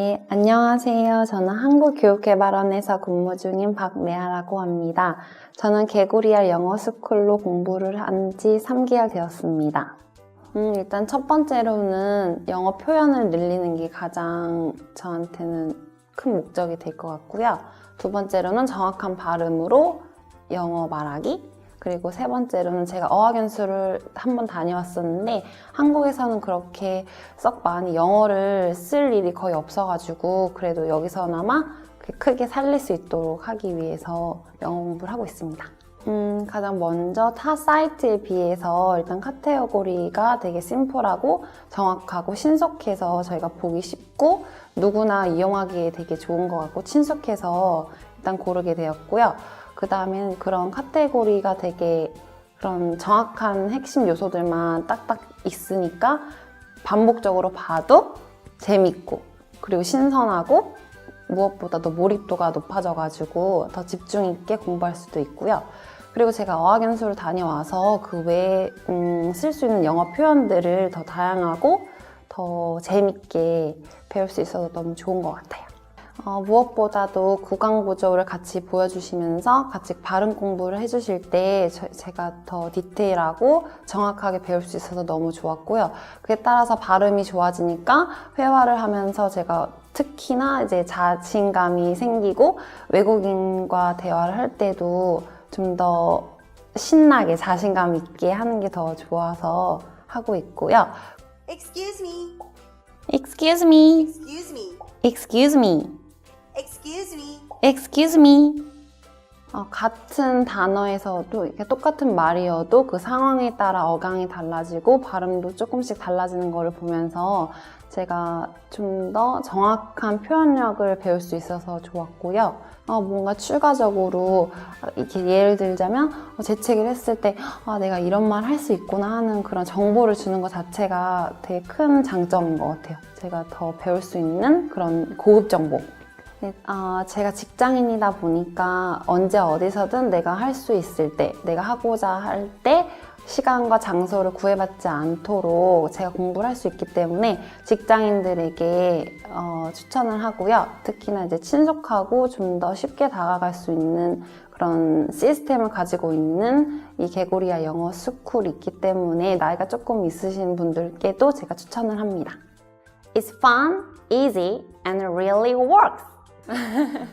네, 안녕하세요. 저는 한국교육개발원에서 근무 중인 박래아라고 합니다. 저는 개구리알 영어 스쿨로 공부를 한 지 3개월 되었습니다. 음, 일단 첫 번째로는 영어 표현을 늘리는 게 가장 저한테는 큰 목적이 될 것 같고요. 두 번째로는 정확한 발음으로 영어 말하기. 그리고 세 번째로는 제가 어학연수를 한 번 다녀왔었는데 한국에서는 그렇게 썩 많이 영어를 쓸 일이 거의 없어가지고 그래도 여기서나마 크게 살릴 수 있도록 하기 위해서 영어 공부를 하고 있습니다. 음, 가장 먼저 타 사이트에 비해서 일단 카테고리가 되게 심플하고 정확하고 신속해서 저희가 보기 쉽고 누구나 이용하기에 되게 좋은 것 같고 친숙해서 일단 고르게 되었고요. 그 다음엔 그런 카테고리가 되게 그런 정확한 핵심 요소들만 딱딱 있으니까 반복적으로 봐도 재밌고 그리고 신선하고 무엇보다도 몰입도가 높아져가지고 더 집중 있게 공부할 수도 있고요. 그리고 제가 어학연수를 다녀와서 그 외에 음, 쓸수 있는 영어 표현들을 더 다양하고 더 재밌게 배울 수 있어서 너무 좋은 것 같아요. 어, 무엇보다도 구강 구조를 같이 보여주시면서 같이 발음 공부를 해주실 때 저- 제가 더 디테일하고 정확하게 배울 수 있어서 너무 좋았고요. 그에 따라서 발음이 좋아지니까 회화를 하면서 제가 특히나 이제 자신감이 생기고 외국인과 대화를 할 때도 좀 더 신나게 자신감 있게 하는 게 더 좋아서 하고 있고요. Excuse me. Excuse me, Excuse me. excuse me. Excuse me. 어, 같은 단어에서도 이렇게 똑같은 말이어도 그 상황에 따라 어강이 달라지고 발음도 조금씩 달라지는 거를 보면서 제가 좀 더 정확한 표현력을 배울 수 있어서 좋았고요. 어, 뭔가 추가적으로 이렇게 예를 들자면 어, 재채기를 했을 때 아, 내가 이런 말 할 수 있구나 하는 그런 정보를 주는 것 자체가 되게 큰 장점인 것 같아요. 제가 더 배울 수 있는 그런 고급 정보 네, 아, 제가 직장인이다 보니까 언제 어디서든 내가 할 수 있을 때, 내가 하고자 할 때 시간과 장소를 구애받지 않도록 제가 공부를 할 수 있기 때문에 직장인들에게 어, 추천을 하고요. 특히나 이제 친숙하고 좀 더 쉽게 다가갈 수 있는 그런 시스템을 가지고 있는 이 개고리아 영어 스쿨이 있기 때문에 나이가 조금 있으신 분들께도 제가 추천을 합니다. It's fun, easy, and really works. 啊哈哈